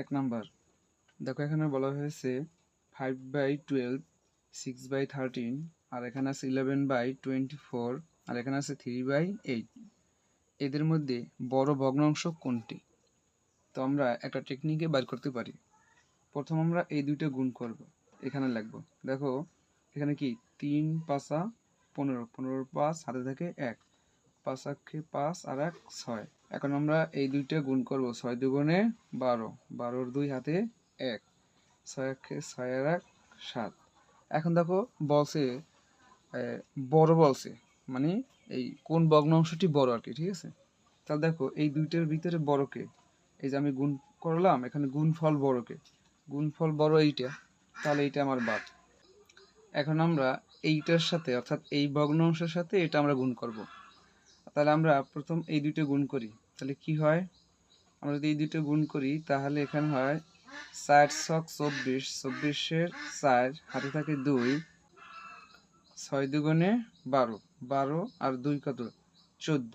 এক নাম্বার। দেখো এখানে বলা হয়েছে five by twelve six by thirteen আর এখানে আছে ইলেভেন বাই টোয়েন্টি ফোর আর এখানে আছে থ্রি বাই এইট এদের মধ্যে বড় ভগ্নাংশ কোনটি? তো আমরা একটা টেকনিকে বার করতে পারি। প্রথম আমরা এই দুইটা গুণ করব, এখানে লিখব। দেখো, এখানে কি? তিন পাঁচা পনেরো পনেরোর পাঁচ হাতে থাকে এক, পাঁচ আক্ষে পাঁচ আর এক ছয়। এখন আমরা এই দুইটা গুণ করব। ছয় দুগুণে বারো। বারোর দুই হাতে এক। ছয় আক্ষে ছয় এক, সাত। এখন দেখো বলছে বড় বলছে। মানে এই কোন ভগ্নাংশটি বড় আর কি, ঠিক আছে? তাহলে দেখো এই দুইটার ভিতরে বড়কে এই যে আমি গুণ করলাম, এখানে গুণফল বড়কে গুণফল বড় এইটা, তাহলে এইটা আমার বাদ। এখন আমরা এইটার সাথে, অর্থাৎ এই ভগ্নাংশের সাথে এটা আমরা গুণ করব। তাহলে আমরা প্রথম এই দুইটা গুণ করি। তাহলে কি হয়? আমরা যদি এই দুইটা গুণ করি, তাহলে এখানে হয় চার ছক চব্বিশ। চব্বিশের চার হাতে থাকে দুই। ছয় দুগুণে বারো। বারো আর দুই কত? চোদ্দ।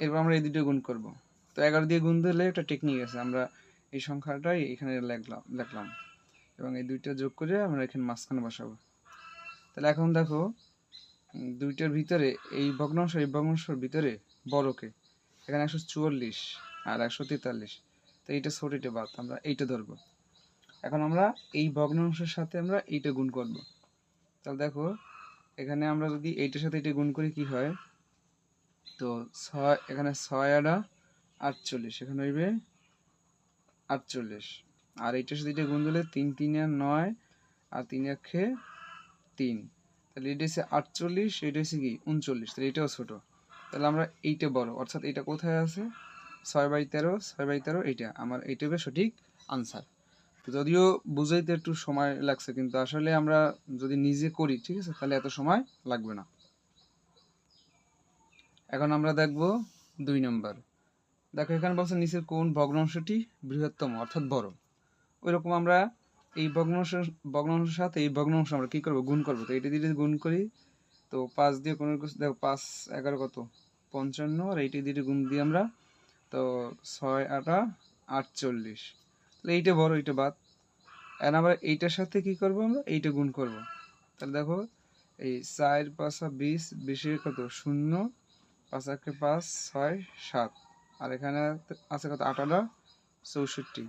এরপর আমরা এই দুটো গুণ করব। তো এগারো দিয়ে গুণ দিলে একটা টেকনিক আছে। আমরা এই সংখ্যাটাই এখানে লিখলাম লিখলাম। এবং এই দুইটা যোগ করে আমরা এখানে মাঝখানে বসাবো। তাহলে এখন দেখো দুইটার ভিতরে, এই ভগ্নাংশ, এই ভগ্নাংশের ভিতরে বড়কে এখানে একশো চুয়াল্লিশ আর একশো তেতাল্লিশ। তো এইটা ছোট এটা বাদ, আমরা এইটা ধরবো। এখন আমরা এই ভগ্নাংশের সাথে আমরা এইটা গুণ করব। তাহলে দেখো, এখানে আমরা যদি এইটার সাথে এটা গুণ করি, কি হয়? তো ছয়, এখানে ছয় আটা আটচল্লিশ, এখানে হইবে আটচল্লিশ। আর এইটার সাথে এটা গুণ দিলে তিন তিন আর নয়, আর তিন একে তিন। তাহলে এটা হচ্ছে আটচল্লিশ, এটা হচ্ছে কি উনচল্লিশ, তাহলে এটাও ছোট। তাহলে আমরা এইটা বড় অর্থাৎ এটা কোথায় আছে? ছয় বাই তেরো, ছয় বাই তেরো, এইটা। আমার এইটা সঠিক আনসার। তো যদিও বুঝাইতে একটু সময় লাগছে, কিন্তু আসলে আমরা যদি নিজে করি, ঠিক আছে, তাহলে এত সময় লাগবে না। এখন আমরা দেখব দুই নম্বর। দেখো এখানে বলছে নিচের কোন ভগ্নাংশটি বৃহত্তম, অর্থাৎ বড়। ওইরকম আমরা এই ভগ্নাংশ ভগ্নাংশের সাথে এই ভগ্নাংশ আমরা কি করব? গুণ করব। তো এটা দিয়ে গুণ করি, তো পাঁচ দিয়ে কোনো কিছু দেখো পাঁচ, এগারো কত? পঞ্চান্ন, আর এইটা দিয়ে গুণ দিই আমরা, তো ছয়, আটা, আটচল্লিশ। তাহলে এইটা বড়, এইটা বাদ। এখন আবার এইটার সাথে কি করব আমরা? এইটা গুণ করব। তাহলে দেখো, এই চার পাঁচা বিশ, বিশে কত? শূন্য, পাঁচ একে পাঁচ, ছয়, সাত। আর এখানে আছে কত? আটাটা চৌষট্টি।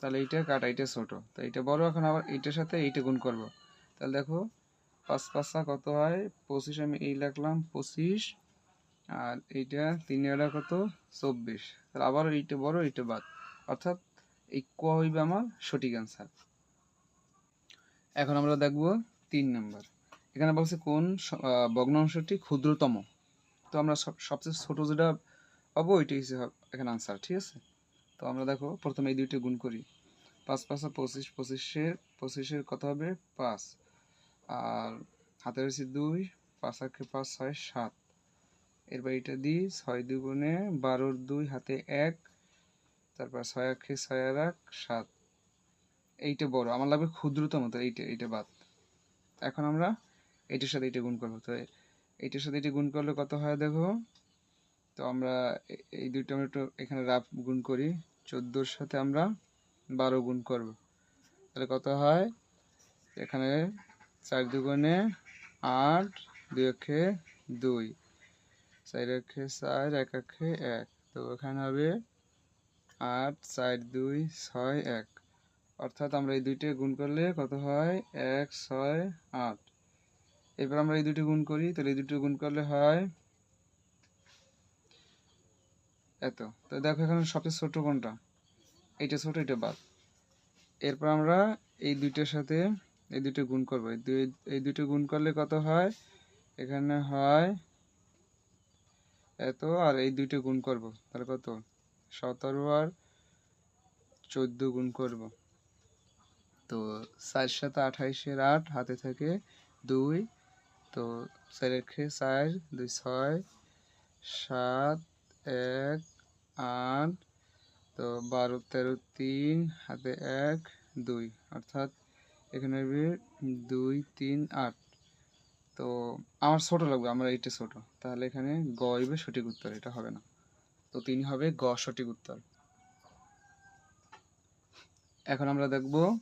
তাহলে এইটা কাটা, এইটা ছোট। তো এইটা বড়, এখন আবার এইটার সাথে এইটা গুণ করব। তাহলে দেখো, পাঁচ পাঁচা কত হয়? পঁচিশ, আমি এই লিখলাম পঁচিশ, আর এইটা তিন এরা কত? চব্বিশ। তাহলে আবার এইটা বড়, এইটা বাদ। অর্থাৎ এই হইবে আমার সঠিক অ্যান্সার এখন আমরা দেখব তিন নম্বর। এখানে বলছে কোন ভগ্নাংশটি ক্ষুদ্রতম। তো আমরা সব- সবচেয়ে ছোট যেটা পাবো, ওইটাই এখানে আনসার ঠিক আছে? তো আমরা দেখো, প্রথমে এই দুইটা গুণ করি। পাঁচ, পাঁচা পঁচিশ, পঁচিশের পঁচিশের কত হবে? পাঁচ। আর হাতে রয়েছে দুই, পাঁচ আঁকে পাঁচ, ছয়, সাত। এরপর এটা দিই, ছয় দুগুণে বারোর দুই, হাতে এক, তারপর ছয় আঁকে ছয় আর এক, সাত। এইটা বড়, আমার লাগবে ক্ষুদ্রতম, তো এইটা এইটা বাদ। এখন আমরা এইটার সাথে এইটা গুণ করব। তো এইটার সাথে এটা গুণ করলে কত হয় দেখো? তো আমরা এই দুইটা আমরা একটু এখানে রাফ গুণ করি। চোদ্দোর সাথে আমরা বারো গুণ করব। তাহলে কত হয়? এখানে চার দুগুণে আট, দুই অক্ষে দুই। চার অক্ষে চার, এক অক্ষে এক। তো এখানে হবে আট, চার, দুই, ছয়, এক। অর্থাৎ আমরা এই দুইটা গুণ করলে কত হয়? এক, ছয়, আট। এরপর আমরা এই দুটো গুণ করি, তাহলে এই দুটো গুণ করলে হয় এত। তো দেখো এখানে সবচেয়ে ছোট কোনটা? এইটা ছোট এটা বাদ। এরপর আমরা এই দুইটার সাথে এই দুটো গুণ করব। এই দুটো গুণ করলে কত হয়? এখানে হয় এত, আর এই দুইটা গুণ করব। তাহলে কত? সতেরো আর চোদ্দ গুণ করব। তো চার সাথে আঠাইশের আট হাতে থাকে দুই। তো চার একে চার, দুই ছয়, সাত, এক আট, তো বারো, তেরো, তিন, হাতে এক, দুই, অর্থাৎ এখানে দুই, তিন, আট। তো আমার ছোট লাগবে, আমার এইটা ছোট। তাহলে এখানে গ সঠিক উত্তর, এটা হবে না। তো তিন হবে গ সঠিক উত্তর। এখন আমরা দেখব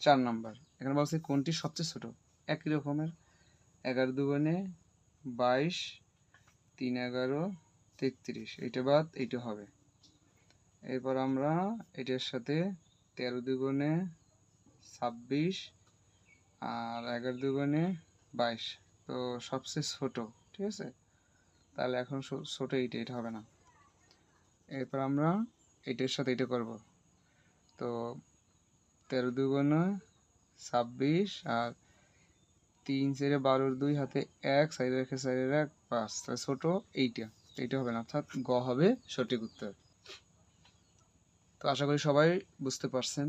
চার নাম্বার। এখানে বলছে কোনটি সবচেয়ে ছোট? একই রকমের। এগারো দুগুণে বাইশ, তিন এগারো তেত্রিশ, এইটা বাদ, এইটা হবে। এরপর আমরা এটার সাথে তেরো দুগুণে ছাব্বিশ আর এগারো দুগুণে বাইশ। তো সবচেয়ে ছোট, ঠিক আছে? তাহলে এখন ছোট এইটা, এটা হবে না। এরপর আমরা এটার সাথে এটা করব। তো তেরো দুগুণে ছাব্বিশ আর তিন চারে বারোর দুই হাতে এক সাইডে রেখে সাইডে এক, পাঁচ। তাহলে ছোট এইটা। এইটা হবে না অর্থাৎ গ হবে সঠিক উত্তর। তো আশা করি সবাই বুঝতে পারছেন।